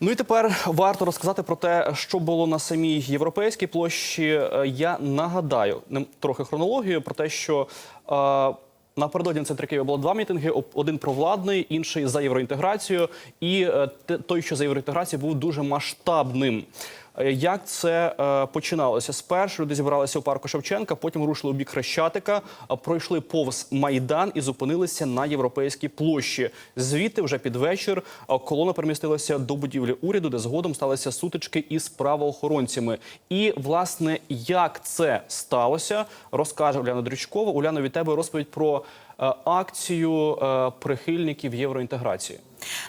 Ну і тепер варто розказати про те, що було на самій європейській площі. Е, Я нагадаю трохи хронологію про те, що е, напередодні в Києва було два мітинги: один провладний, інший за євроінтеграцію. І е, той, що за євроінтеграцію, був дуже масштабним. Е, Як це е, починалося? Спершу люди зібралися у парку Шевченка, потім рушили у бік Хрещатика, пройшли повз майдан і зупинилися на європейській площі. Звідти вже під вечір колона перемістилася до будівлі уряду, де згодом сталися сутички із правоохоронцями. І власне як це сталося, розкаже Уляна Дрючкова. Уляна, від тебе розповідь про е, акцію прихильників євроінтеграції.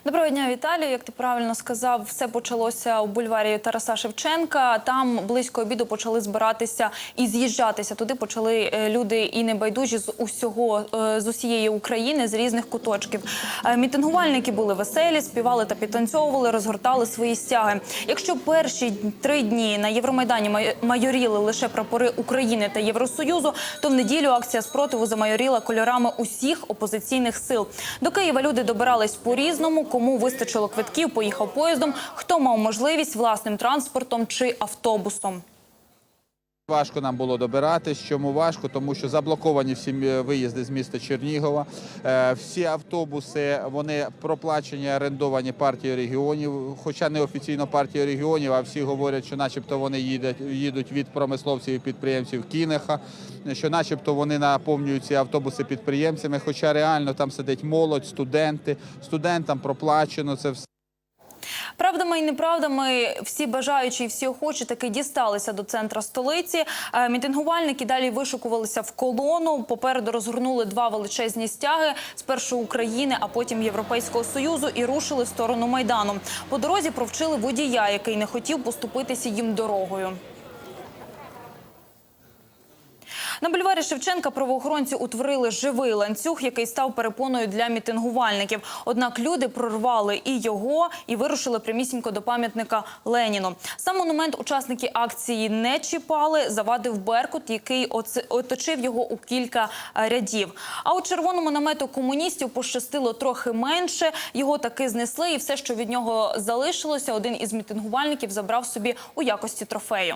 Доброго дня, Віталію. Як ти правильно сказав, все почалося у бульварі Тараса Шевченка. Там близько обіду почали збиратися і з'їжджатися. Туди почали е, люди і небайдужі з усього е, з усієї України, з різних куточків. Е, Мітингувальники були веселі, співали та підтанцьовували, розгортали свої стяги. Якщо перші три дні на Євромайдані майоріли лише прапори України та Євросоюзу, то в неділю акція спротиву замайоріла кольорами усіх опозиційних сил. До Києва люди добирались по різному. Кому вистачило квитків, поїхав поїздом. Хто мав можливість власним транспортом чи автобусом. Важко нам було добиратись. Чому важко? Тому що заблоковані всі виїзди з міста Чернігова. Е, Всі автобуси вони проплачені, орендовані партією регіонів, хоча не офіційно партією регіонів, а всі говорять, що начебто вони їдуть, їдуть від промисловців і підприємців Кінеха, що начебто вони наповнюють ці автобуси підприємцями. Хоча реально там сидить молодь, студенти, студентам проплачено це все. Правдами і неправдами всі бажаючі і всі охочі таки дісталися до центра столиці. Е, Мітингувальники далі вишукувалися в колону. Попереду розгорнули два величезні стяги спершу України, а потім Європейського союзу і рушили в сторону майдану. По дорозі провчили водія, який не хотів поступитися їм дорогою. На бульварі Шевченка правоохоронці утворили живий ланцюг, який став перепоною для мітингувальників. Однак люди прорвали і його, і вирушили прямісінько до пам'ятника Леніну. Сам монумент учасники акції не чіпали, завадив Беркут, який оточив його у кілька е, рядів. А у червоному намету комуністів пощастило трохи менше. Його таки знесли, і все, що від нього залишилося, один із мітингувальників забрав собі у якості трофею.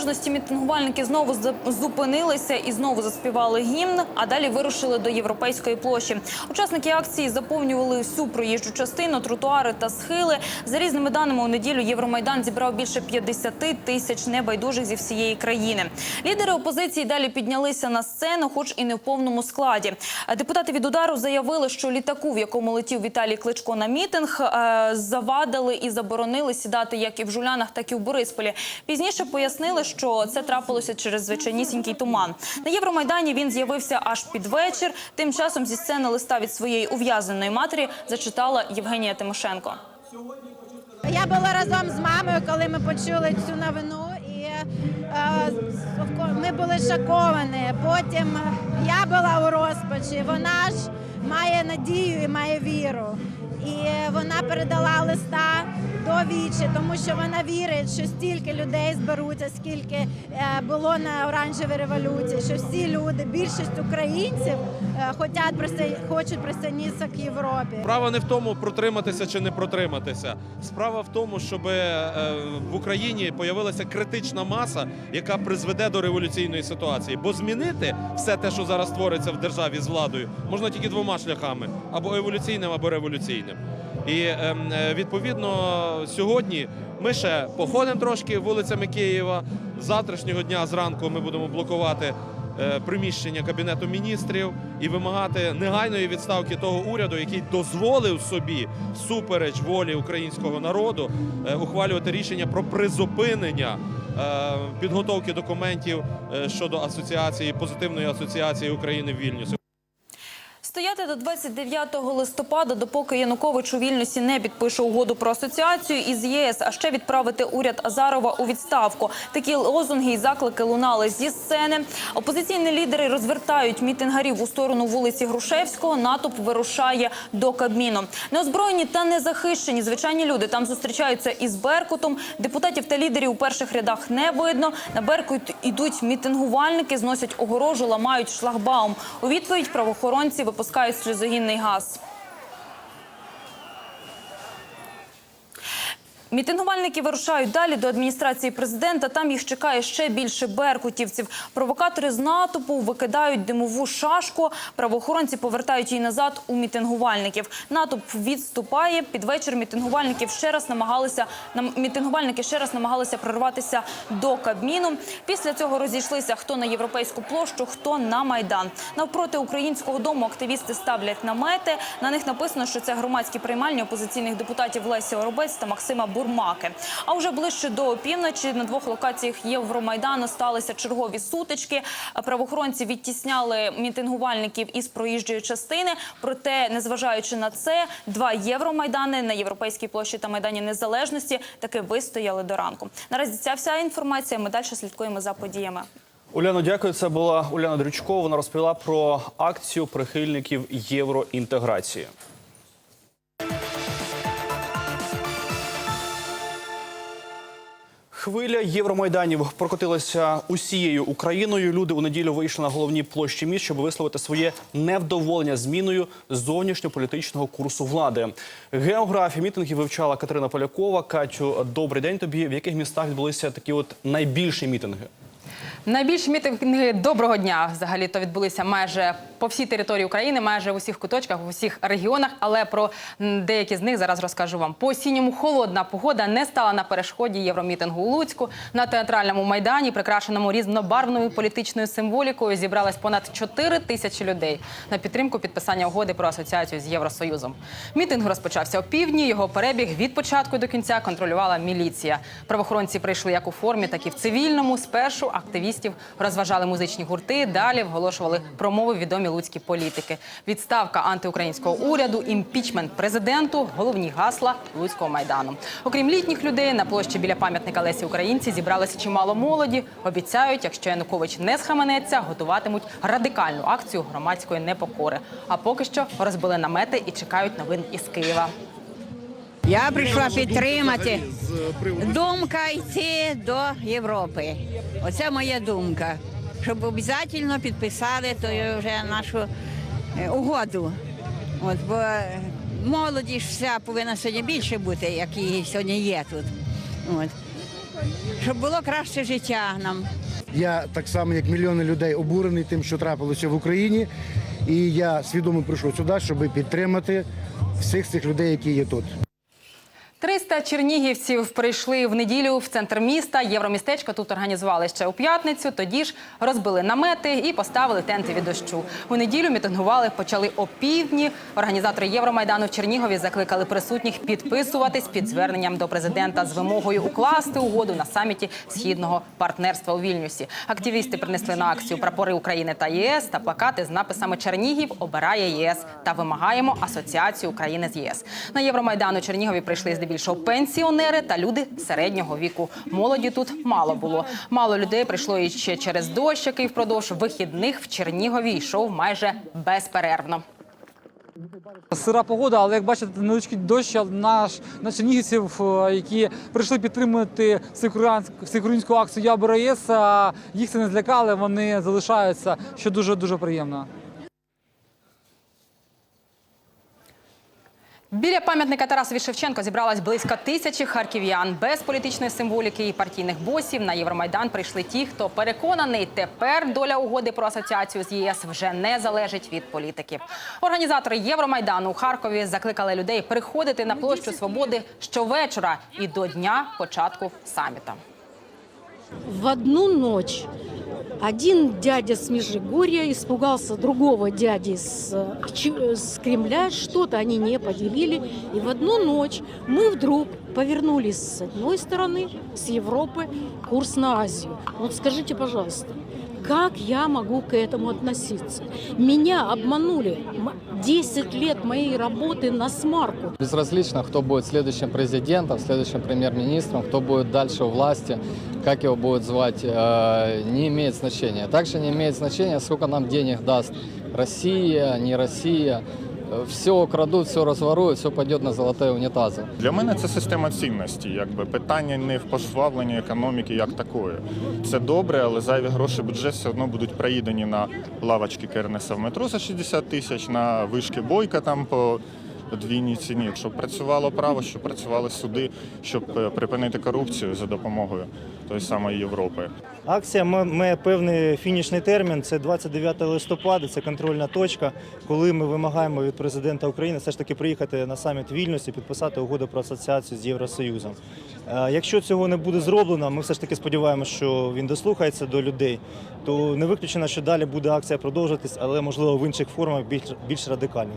Незалежності мітингувальники знову зупинилися і знову заспівали гімн, а далі вирушили до європейської площі. Учасники акції заповнювали всю проїжджу частину, тротуари та схили. За різними даними у неділю Євромайдан зібрав більше 50 тисяч небайдужих зі всієї країни. Лідери опозиції далі піднялися на сцену, хоч і не в повному складі. Депутати від удару заявили, що літаку, в якому летів Віталій Кличко на мітинг, е, завадили і заборонили сідати як і в Жулянах, так і в Борисполі. Пізніше пояснили, що це трапилося через звичайнісінький туман. На Євромайдані він з'явився аж під вечір. Тим часом зі сцени листа від своєї ув'язненої матері зачитала Євгенія Тимошенко. Я була разом з мамою, коли ми почули цю новину, і е, ми були шоковані. Потім я була у розпачі. Вона ж має надію і має віру. І вона передала листа до вічі, тому що вона вірить, що стільки людей зберуться, скільки е, було на оранжевій революції, що всі люди, більшість українців е, хочуть хочуть присоединитися к Європі. Справа не в тому, протриматися чи не протриматися. Справа в тому, щоб е, в Україні появилася критична маса, яка призведе до революційної ситуації. Бо змінити все те, що зараз твориться в державі з владою, можна тільки двома шляхами: або еволюційним, або революційним. І ем, е, відповідно сьогодні ми ще походимо трошки вулицями Києва. Завтрашнього дня зранку ми будемо блокувати е, приміщення кабінету міністрів і вимагати негайної відставки того уряду, який дозволив собі супереч волі українського народу е, ухвалювати рішення про призупинення підготовки документів щодо асоціації позитивної асоціації України в Вільнюсі. 25 до 29 листопада, допоки Янукович у Вільнюсі не підпише угоду про асоціацію із ЄС, а ще відправити уряд Азарова у відставку. Такі лозунги і заклики лунали зі сцени. Опозиційні лідери розвертають мітингарів у сторону вулиці Грушевського. Натовп вирушає до Кабміну. Неозброєні та незахищені звичайні люди там зустрічаються із Беркутом. Депутатів та лідерів у перших рядах не видно. На Беркут ідуть мітингувальники, зносять огорожу, ламають шлагбаум. У відповідь правоохоронці випускають сльозогінний газ. Мітингувальники вирушають далі до адміністрації президента. Там їх чекає ще більше беркутівців. Провокатори з натовпу викидають димову шашку. Правоохоронці повертають її назад у мітингувальників. Натовп відступає. Під вечір мітингувальників ще раз намагалися нам- мітингувальники ще раз намагалися прорватися до Кабміну. Після цього розійшлися хто на європейську площу, хто на майдан. Навпроти українського дому активісти ставлять намети. На них написано, що це громадські приймальні опозиційних депутатів Лесі Оробець та Максима Бурмаки. А вже ближче до опівночі на двох локаціях Євромайдану сталися чергові сутички. Правоохоронці відтісняли мітингувальників із проїжджої частини. Проте, незважаючи на це, два євромайдани на європейській площі та майдані Незалежності таки вистояли до ранку. Наразі ця вся інформація. Ми далі слідкуємо за подіями. Уляно, дякую. Це була Уляна Дрючко. Вона розповіла про акцію прихильників євроінтеграції. Хвиля євромайданів прокотилася усією Україною. Люди у неділю вийшли на головні площі міст, щоб висловити своє невдоволення зміною зовнішньополітичного курсу влади. Географію мітингів вивчала Катерина Полякова. Катю, добрий день тобі. В яких містах відбулися такі от найбільші мітинги? Найбільші мітинги доброго дня взагалі то відбулися майже по всій території України, майже в усіх куточках, в усіх регіонах. Але про деякі з них зараз розкажу вам. По осінньому холодна погода не стала на перешкоді євромітингу у Луцьку. На театральному майдані, прикрашеному різнобарвною політичною символікою, зібралось понад 4 тисячі людей на підтримку підписання угоди про асоціацію з Євросоюзом. Мітинг розпочався о півдні. Його перебіг від початку до кінця контролювала міліція. Правоохоронці прийшли як у формі, так і в цивільному. Спершу активістів розважали музичні гурти. Далі вголошували промови відомі луцькі політики. Відставка антиукраїнського уряду, імпічмент президенту, головні гасла луцького майдану. Окрім літніх людей, на площі біля пам'ятника Лесі Українці зібралося чимало молоді. Обіцяють, якщо Янукович не схаменеться, готуватимуть радикальну акцію громадської непокори. А поки що розбили намети і чекають новин із Києва. Я прийшла підтримати. Думка йти до Європи. Оце моя думка. Щоб обов'язково підписали то вже нашу е, угоду. От, бо е, молоді ж вся повинна сьогодні більше бути, як її сьогодні є тут. От. Щоб було краще життя нам. Я так само, як мільйони людей, обурений тим, що трапилося в Україні. І я свідомо прийшов сюди, щоб підтримати всіх цих людей, які є тут. 300 чернігівців прийшли в неділю в центр міста. Євромістечко тут організували ще у п'ятницю. Тоді ж розбили намети і поставили тенти від дощу. У неділю мітингували почали о півдні. Організатори Євромайдану в Чернігові закликали присутніх підписуватись під зверненням до президента з вимогою укласти угоду на саміті східного партнерства у Вільнюсі. Активісти принесли на акцію прапори України та ЄС та плакати з написами Чернігів обирає ЄС та вимагаємо асоціацію України з ЄС. На Євромайдан у Чернігові прийшли здебільшого пенсіонери та люди середнього віку. Молоді тут мало було. Мало людей прийшло і ще через дощ, який впродовж вихідних в Чернігові йшов майже безперервно. Сира погода, але як бачите, невеличкий дощ наш на чернігівців, е, які прийшли підтримувати всеукраїнську акцію Я беру їх це не злякали, вони залишаються, що дуже дуже приємно. Біля пам'ятника Тарасові Шевченко зібралось близько тисячі харків'ян. Без політичної символіки і партійних босів на Євромайдан прийшли ті, хто переконаний, тепер доля угоди про асоціацію з єС вже не залежить від політиків. Організатори Євромайдану у Харкові закликали людей приходити на площу Свободи щовечора і до дня початку саміта. В одну ночь один дядя с Межигорья испугался другого дяди с, э, Чи- с Кремля, что-то они не поделили. И в одну ночь мы вдруг повернулись с одной стороны, с Европы, курс на Азию. Вот скажите, пожалуйста, как я могу к этому относиться? Меня обманули м- 10 лет моей работы на смарку. Безразлично, кто будет следующим президентом, следующим премьер-министром, кто будет дальше у власти, как его будут звать, э, не имеет значения. Также не имеет значения, сколько нам денег даст Россия, не Россия. Все крадуть, все розворують, все пойдет на золоте унітази. Для мене це система цінності. Якби питання не в пожвавленні економіки як такої. Це добре, але зайві гроші бюджет все одно будуть проїдені на лавочки Кернеса в метро за 60 тисяч, на вишки бойка там по подвійній ціні. Щоб працювало право, щоб працювали суди, щоб е, припинити корупцію за допомогою тої самої Європи. Акція має певний фінішний термін. Це 29 листопада. Це контрольна точка, коли ми вимагаємо від президента України все ж таки приїхати на саміт вільності, підписати угоду про асоціацію з Євросоюзом. Е, Якщо цього не буде зроблено, ми все ж таки сподіваємося, що він дослухається до людей. То не виключено, що далі буде акція продовжуватись, але можливо в інших формах більш більш радикально.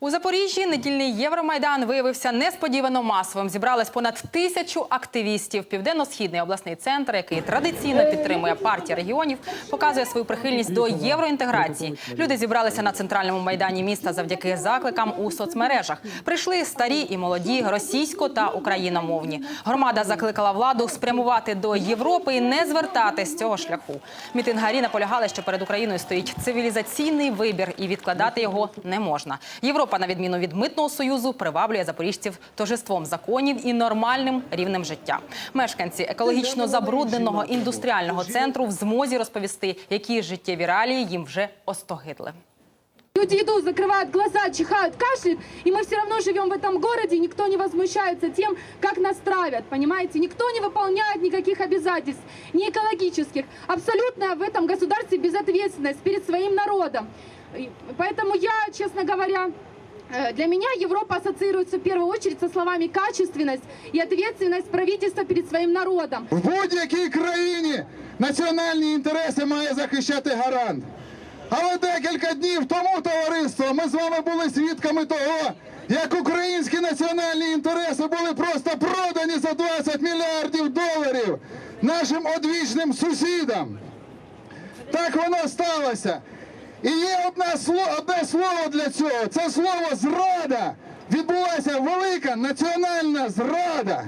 У Запоріжжі недільний Євромайдан виявився несподівано масовим. Зібралось понад тисячу активістів. Південно-східний обласний центр, який традиційно підтримує партія регіонів, показує свою прихильність до євроінтеграції. Люди зібралися на центральному майдані міста завдяки закликам у соцмережах. Прийшли старі і молоді, російсько та україномовні. Громада закликала владу спрямувати до Європи і не звертати з цього шляху. Мітингарі наполягали, що перед Україною стоїть цивілізаційний вибір, і відкладати його не можна. Європа, на відміну від митного союзу, приваблює запоріжців торжеством законів і нормальним рівнем життя. Мешканці екологічно забрудненого індустріального центру в змозі розповісти, які життєві реалії їм вже остогидли. Люди идут, закрывают глаза, чихают, кашляют, и мы все равно живем в этом городе, никто не возмущается тем, как нас травят, понимаете? Никто не выполняет никаких обязательств, ни экологических. Абсолютно в этом государстве безответственность перед своим народом. И Поэтому я, честно говоря, э, для меня Европа ассоциируется в первую очередь со словами качественность и ответственность правительства перед своим народом. В будь-якій країні національні інтереси має захищати гарант. Але декілька днів тому, товариство, ми з вами були свідками того, як українські національні інтереси були просто продані за 20 мільярдів доларів нашим одвічним сусідам. Так воно сталося. І є одне слово, одне слово для цього. Це слово зрада. Відбулася велика національна зрада.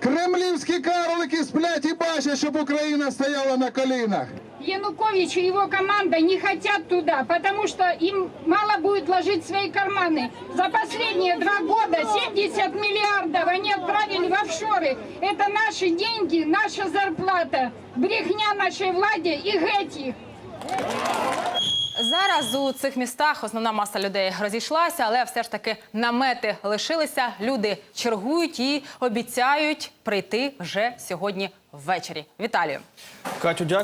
Кремлівські карлики сплять і бачать, щоб Україна стояла на колінах. Янукович и его команда не хотят туда, потому что им мало будет вложить в свои карманы. За последние два года 70 миллиардов они отправили в офшоры. Это наши деньги, наша зарплата. Брехня нашей влади и геть их. Зараз у цих містах основна маса людей розійшлася, але все ж таки намети лишилися. Люди чергують і обіцяють прийти вже сьогодні ввечері. Віталію. Катю, дякую.